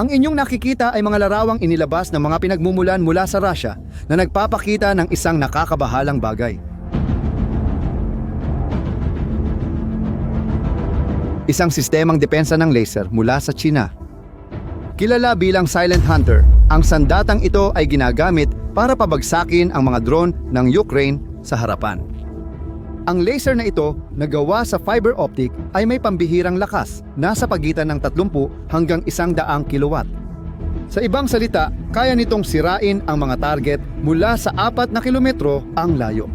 Ang inyong nakikita ay mga larawang inilabas ng mga pinagmumulan mula sa Russia na nagpapakita ng isang nakakabahalang bagay. Isang sistemang depensa ng laser mula sa China. Kilala bilang Silent Hunter, ang sandatang ito ay ginagamit para pabagsakin ang mga drone ng Ukraine sa harapan. Ang laser na ito na gawa sa fiber optic ay may pambihirang lakas, nasa pagitan ng 30 hanggang 100 kilowatt. Sa ibang salita, kaya nitong sirain ang mga target mula sa 4 na kilometro ang layo.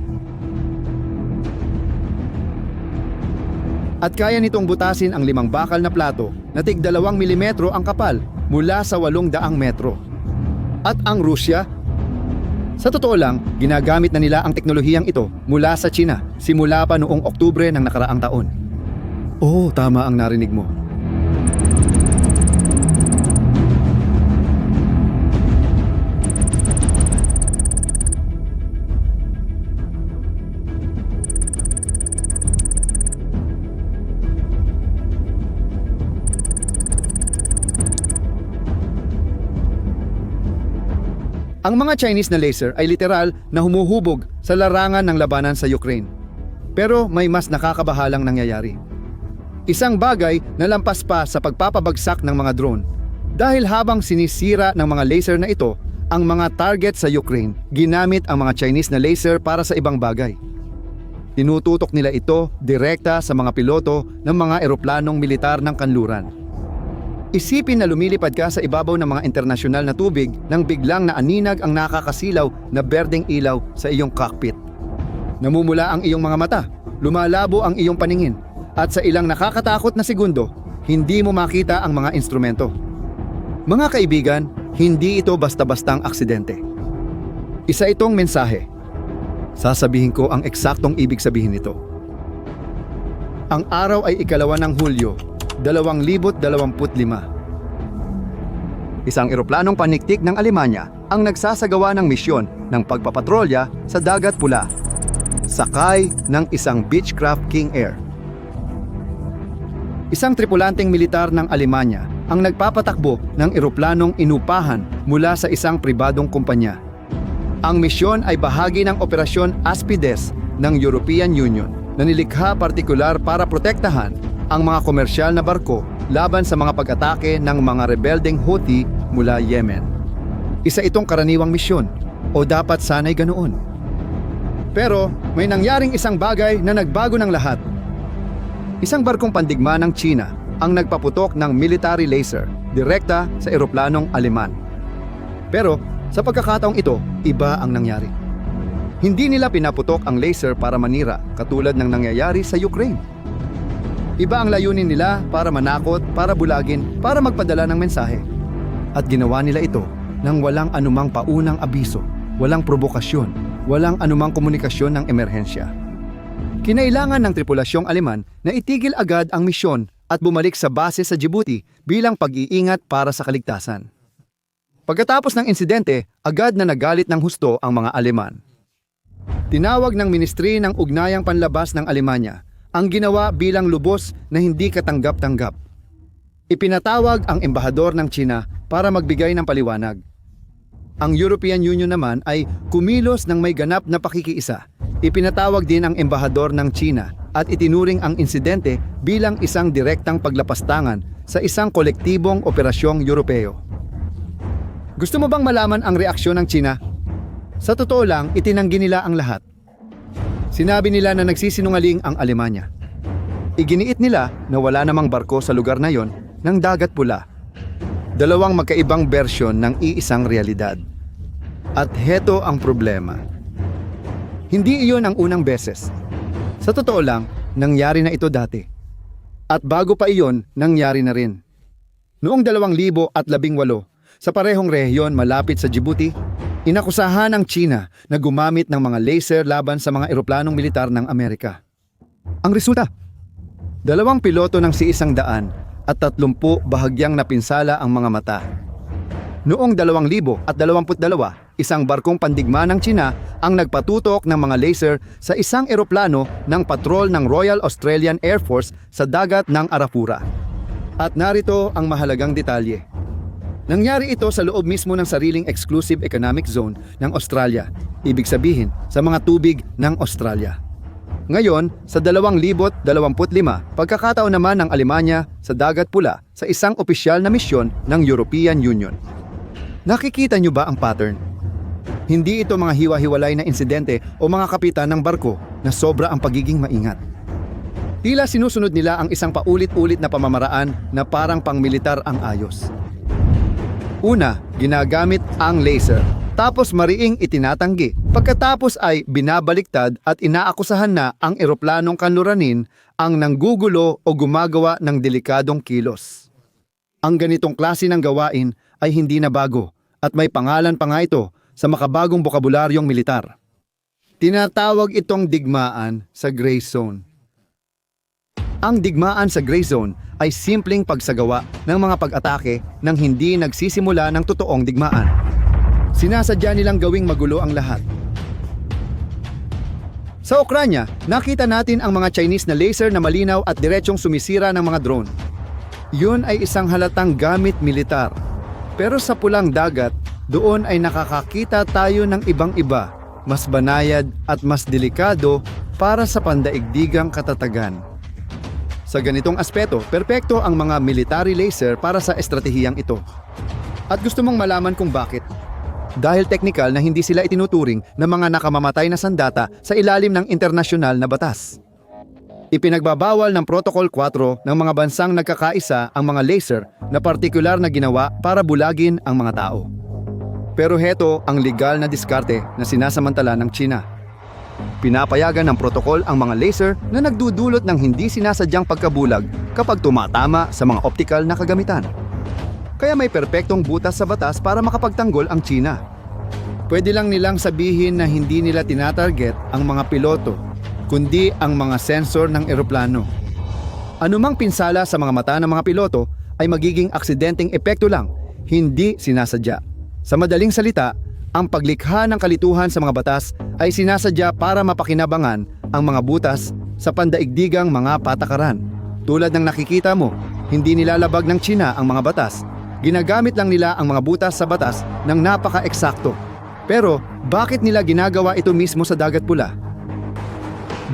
At kaya nitong butasin ang limang bakal na plato na tig 2 milimetro ang kapal mula sa 800 metro. At ang Rusya sa totoo lang, ginagamit na nila ang teknolohiyang ito mula sa China simula pa noong Oktubre ng nakaraang taon. Oo, tama ang narinig mo. Ang mga Chinese na laser ay literal na humuhubog sa larangan ng labanan sa Ukraine. Pero may mas nakakabahalang nangyayari. Isang bagay na lampas pa sa pagpapabagsak ng mga drone. Dahil habang sinisira ng mga laser na ito ang mga target sa Ukraine, ginamit ang mga Chinese na laser para sa ibang bagay. Tinututok nila ito direkta sa mga piloto ng mga eroplanong militar ng kanluran. Isipin na lumilipad ka sa ibabaw ng mga internasyonal na tubig nang biglang naaninag ang nakakasilaw na berdeng ilaw sa iyong cockpit. Namumula ang iyong mga mata, lumalabo ang iyong paningin, at sa ilang nakakatakot na segundo, hindi mo makita ang mga instrumento. Mga kaibigan, hindi ito basta-bastang aksidente. Isa itong mensahe. Sasabihin ko ang eksaktong ibig sabihin nito. Ang araw ay ikalawa ng Hulyo, 2025. Isang eroplanong paniktik ng Alemanya ang nagsasagawa ng misyon ng pagpapatrolya sa Dagat Pula. Sakay ng isang Beechcraft King Air. Isang tripulanteng militar ng Alemanya ang nagpapatakbo ng eroplanong inupahan mula sa isang pribadong kumpanya. Ang misyon ay bahagi ng Operasyon Aspides ng European Union na nilikha partikular para protektahan ang mga komersyal na barko laban sa mga pag-atake ng mga rebeldeng Houthi mula Yemen. Isa itong karaniwang misyon o dapat sanay ganoon. Pero may nangyaring isang bagay na nagbago ng lahat. Isang barkong pandigma ng China ang nagpaputok ng military laser direkta sa eroplanong Aleman. Pero sa pagkakataong ito, iba ang nangyari. Hindi nila pinaputok ang laser para manira katulad ng nangyayari sa Ukraine. Iba ang layunin nila para manakot, para bulagin, para magpadala ng mensahe. At ginawa nila ito nang walang anumang paunang abiso, walang provokasyon, walang anumang komunikasyon ng emerhensya. Kinailangan ng tripulasyong Aleman na itigil agad ang misyon at bumalik sa base sa Djibouti bilang pag-iingat para sa kaligtasan. Pagkatapos ng insidente, agad na nagalit ng husto ang mga Aleman. Tinawag ng Ministry ng Ugnayang Panlabas ng Alemanya ang ginawa bilang lubos na hindi katanggap-tanggap. Ipinatawag ang embahador ng China para magbigay ng paliwanag. Ang European Union naman ay kumilos ng may ganap na pakikiisa. Ipinatawag din ang embahador ng China at itinuring ang insidente bilang isang direktang paglapastangan sa isang kolektibong operasyong Europeo. Gusto mo bang malaman ang reaksyon ng China? Sa totoo lang, itinanggi nila ang lahat. Sinabi nila na nagsisinungaling ang Alemanya. Iginiit nila na wala namang barko sa lugar na yon ng dagat pula. Dalawang magkaibang bersyon ng iisang realidad. At heto ang problema. Hindi iyon ang unang beses. Sa totoo lang, nangyari na ito dati. At bago pa iyon, nangyari na rin. Noong 2018, sa parehong rehiyon malapit sa Djibouti, inakusahan ng China na gumamit ng mga laser laban sa mga eroplanong militar ng Amerika. Ang resulta, dalawang piloto ng C-100 at 30 bahagyang napinsala ang mga mata. Noong 2022, isang barkong pandigma ng China ang nagpatutok ng mga laser sa isang eroplano ng patrol ng Royal Australian Air Force sa dagat ng Arafura. At narito ang mahalagang detalye. Nangyari ito sa loob mismo ng sariling exclusive economic zone ng Australia, ibig sabihin sa mga tubig ng Australia. Ngayon, sa 2025, pagkakataon naman ng Alemanya sa Dagat Pula sa isang opisyal na misyon ng European Union. Nakikita niyo ba ang pattern? Hindi ito mga hiwa-hiwalay na insidente o mga kapitan ng barko na sobra ang pagiging maingat. Tila sinusunod nila ang isang paulit-ulit na pamamaraan na parang pangmilitar ang ayos. Una, ginagamit ang laser. Tapos mariing itinatanggi. Pagkatapos ay binabaliktad at inaakusahan na ang eroplanong kanluranin ang nanggugulo o gumagawa ng delikadong kilos. Ang ganitong klase ng gawain ay hindi na bago at may pangalan pa nga ito sa makabagong bokabularyong militar. Tinatawag itong digmaan sa gray zone. Ang digmaan sa gray zone ay simpleng pagsagawa ng mga pag-atake nang hindi nagsisimula ng totoong digmaan. Sinasadya nilang gawing magulo ang lahat. Sa Ukranya, nakita natin ang mga Chinese na laser na malinaw at diretsong sumisira ng mga drone. Yun ay isang halatang gamit militar. Pero sa pulang dagat, doon ay nakakakita tayo ng ibang-iba, mas banayad at mas delikado para sa pandaigdigang katatagan. Sa ganitong aspeto, perpekto ang mga military laser para sa estratehiyang ito. At gusto mong malaman kung bakit? Dahil teknikal na hindi sila itinuturing na mga nakamamatay na sandata sa ilalim ng internasyonal na batas. Ipinagbabawal ng Protocol 4 ng mga bansang nagkakaisa ang mga laser na partikular na ginawa para bulagin ang mga tao. Pero heto ang legal na diskarte na sinasamantala ng China. Pinapayagan ng protokol ang mga laser na nagdudulot ng hindi sinasadyang pagkabulag kapag tumatama sa mga optical na kagamitan. Kaya may perpektong butas sa batas para makapagtanggol ang China. Pwede lang nilang sabihin na hindi nila tinatarget ang mga piloto, kundi ang mga sensor ng eroplano. Anumang pinsala sa mga mata ng mga piloto ay magiging aksidenteng epekto lang, hindi sinasadya. Sa madaling salita, ang paglikha ng kalituhan sa mga batas ay sinasadya para mapakinabangan ang mga butas sa pandaigdigang mga patakaran. Tulad ng nakikita mo, hindi nilalabag ng China ang mga batas. Ginagamit lang nila ang mga butas sa batas ng napaka-eksakto. Pero bakit nila ginagawa ito mismo sa Dagat Pula?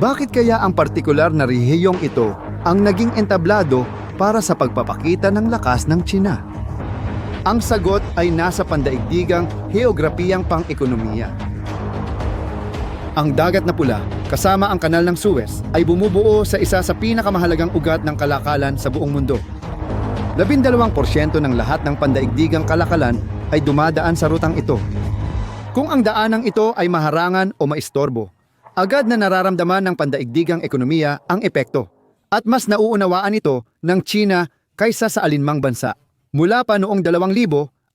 Bakit kaya ang partikular na rehiyong ito ang naging entablado para sa pagpapakita ng lakas ng China? Ang sagot ay nasa pandaigdigang heograpiyang pang-ekonomiya. Ang dagat na pula, kasama ang kanal ng Suez, ay bumubuo sa isa sa pinakamahalagang ugat ng kalakalan sa buong mundo. 12% ng lahat ng pandaigdigang kalakalan ay dumadaan sa rutang ito. Kung ang daanang ito ay maharangan o maistorbo, agad na nararamdaman ng pandaigdigang ekonomiya ang epekto at mas nauunawaan ito ng China kaysa sa alinmang bansa. Mula pa noong 2000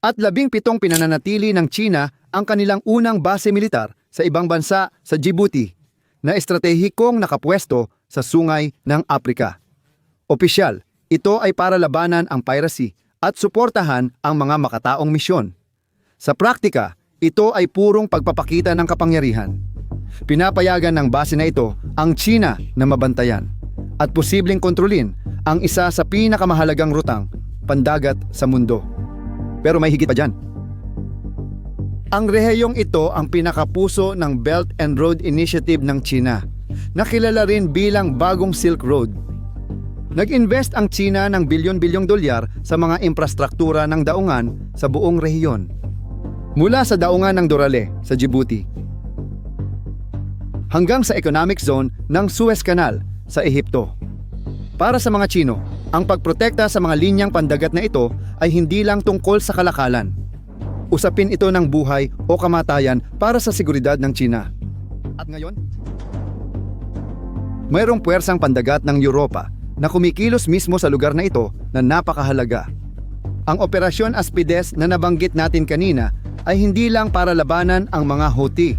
at labing pitong pinananatili ng China ang kanilang unang base militar sa ibang bansa sa Djibouti na estratehikong nakapwesto sa sungay ng Aprika. Opisyal, ito ay para labanan ang piracy at suportahan ang mga makataong misyon. Sa praktika, ito ay purong pagpapakita ng kapangyarihan. Pinapayagan ng base na ito ang China na mabantayan at posibleng kontrolin ang isa sa pinakamahalagang rutang pandagat sa mundo. Pero may higit pa dyan. Ang rehiyong ito ang pinakapuso ng Belt and Road Initiative ng China, na kilala rin bilang Bagong Silk Road. Nag-invest ang China ng bilyon-bilyong dolyar sa mga infrastruktura ng daungan sa buong rehiyon. Mula sa daungan ng Dorale sa Djibouti hanggang sa economic zone ng Suez Canal sa Ehipto. Para sa mga Chino, ang pagprotekta sa mga linyang pandagat na ito ay hindi lang tungkol sa kalakalan. Usapin ito ng buhay o kamatayan para sa seguridad ng China. At ngayon, mayroong puwersang pandagat ng Europa na kumikilos mismo sa lugar na ito na napakahalaga. Ang Operasyon Aspides na nabanggit natin kanina ay hindi lang para labanan ang mga Houthi.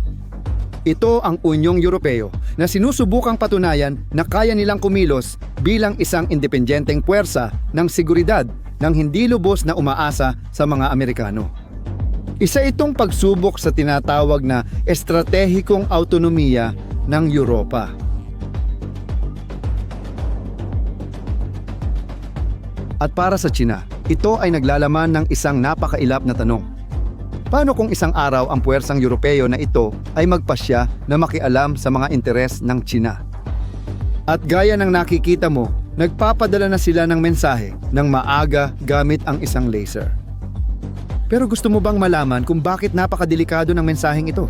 Ito ang Unyong Europeo na sinusubukang patunayan na kaya nilang kumilos bilang isang independenteng puwersa ng seguridad nang hindi lubos na umaasa sa mga Amerikano. Isa itong pagsubok sa tinatawag na estratehikong autonomiya ng Europa. At para sa China, ito ay naglalaman ng isang napakailap na tanong. Paano kung isang araw ang puwersang Europeo na ito ay magpasya na makialam sa mga interes ng China? At gaya ng nakikita mo, nagpapadala na sila ng mensahe ng maaga gamit ang isang laser. Pero gusto mo bang malaman kung bakit napakadelikado ng mensaheng ito?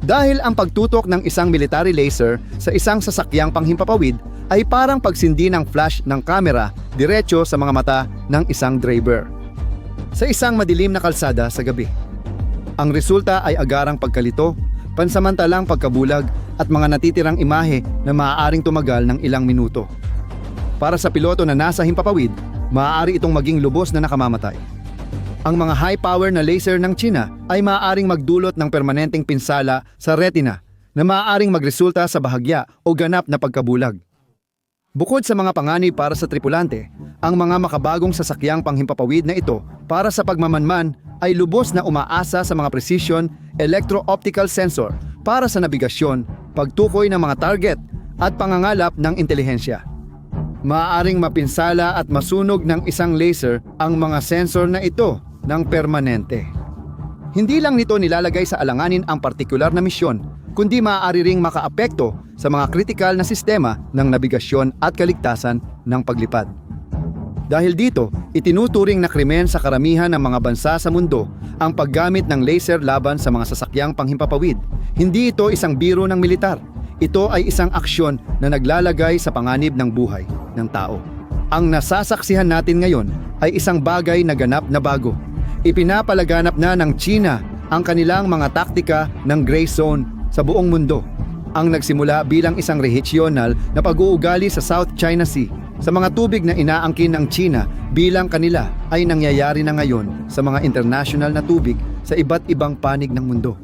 Dahil ang pagtutok ng isang military laser sa isang sasakyang panghimpapawid ay parang pagsindi ng flash ng kamera diretso sa mga mata ng isang driver. Sa isang madilim na kalsada sa gabi. Ang resulta ay agarang pagkalito, pansamantalang pagkabulag at mga natitirang imahe na maaaring tumagal ng ilang minuto. Para sa piloto na nasa himpapawid, maaari itong maging lubos na nakamamatay. Ang mga high-power na laser ng China ay maaaring magdulot ng permanenteng pinsala sa retina na maaaring magresulta sa bahagya o ganap na pagkabulag. Bukod sa mga panganib para sa tripulante, ang mga makabagong sasakyang panghimpapawid na ito para sa pagmamanman ay lubos na umaasa sa mga precision electro-optical sensor para sa nabigasyon, pagtukoy ng mga target at pangangalap ng intelihensya. Maaaring mapinsala at masunog ng isang laser ang mga sensor na ito ng permanente. Hindi lang nito nilalagay sa alanganin ang partikular na misyon, kundi maaari ring makaapekto sa mga kritikal na sistema ng nabigasyon at kaligtasan ng paglipad. Dahil dito, itinuturing na krimen sa karamihan ng mga bansa sa mundo ang paggamit ng laser laban sa mga sasakyang panghimpapawid. Hindi ito isang biro ng militar. Ito ay isang aksyon na naglalagay sa panganib ng buhay ng tao. Ang nasasaksihan natin ngayon ay isang bagay na ganap na bago. Ipinapalaganap na ng China ang kanilang mga taktika ng gray zone sa buong mundo. Ang nagsimula bilang isang regional na pag-uugali sa South China Sea sa mga tubig na inaangkin ng China bilang kanila ay nangyayari na ngayon sa mga international na tubig sa iba't ibang panig ng mundo.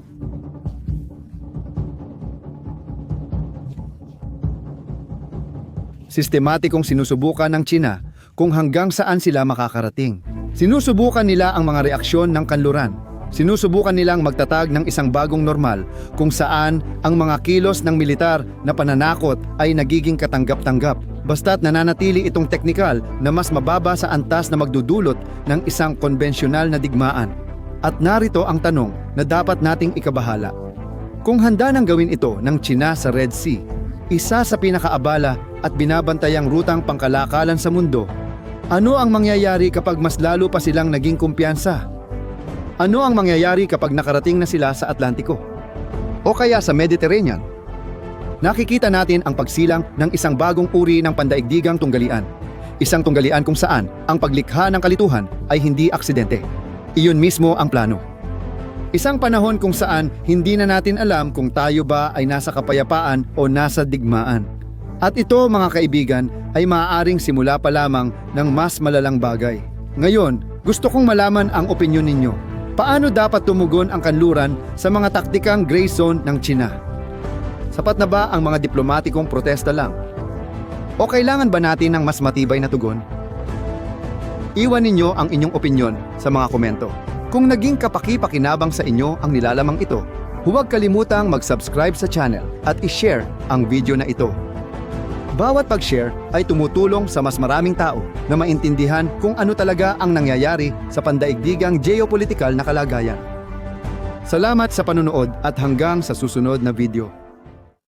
Sistematikong sinusubukan ng China kung hanggang saan sila makakarating. Sinusubukan nila ang mga reaksyon ng kanluran. Sinusubukan nilang magtatag ng isang bagong normal kung saan ang mga kilos ng militar na pananakot ay nagiging katanggap-tanggap basta't nananatili itong teknikal na mas mababa sa antas na magdudulot ng isang konbensyonal na digmaan. At narito ang tanong na dapat nating ikabahala. Kung handa nang gawin ito ng China sa Red Sea, isa sa pinakaabala at binabantayang rutang pangkalakalan sa mundo, ano ang mangyayari kapag mas lalo pa silang naging kumpiyansa? Ano ang mangyayari kapag nakarating na sila sa Atlantiko? O kaya sa Mediterranean? Nakikita natin ang pagsilang ng isang bagong uri ng pandaigdigang tunggalian. Isang tunggalian kung saan ang paglikha ng kalituhan ay hindi aksidente. Iyon mismo ang plano. Isang panahon kung saan hindi na natin alam kung tayo ba ay nasa kapayapaan o nasa digmaan. At ito mga kaibigan ay maaaring simula pa lamang ng mas malalang bagay. Ngayon, gusto kong malaman ang opinyon ninyo. Paano dapat tumugon ang kanluran sa mga taktikang gray zone ng China? Sapat na ba ang mga diplomatikong protesta lang? O kailangan ba natin ng mas matibay na tugon? Iwan ninyo ang inyong opinyon sa mga komento. Kung naging kapaki-pakinabang sa inyo ang nilalamang ito, huwag kalimutang mag-subscribe sa channel at i-share ang video na ito. Bawat pag-share ay tumutulong sa mas maraming tao na maintindihan kung ano talaga ang nangyayari sa pandaigdigang geopolitikal na kalagayan. Salamat sa panunood at hanggang sa susunod na video.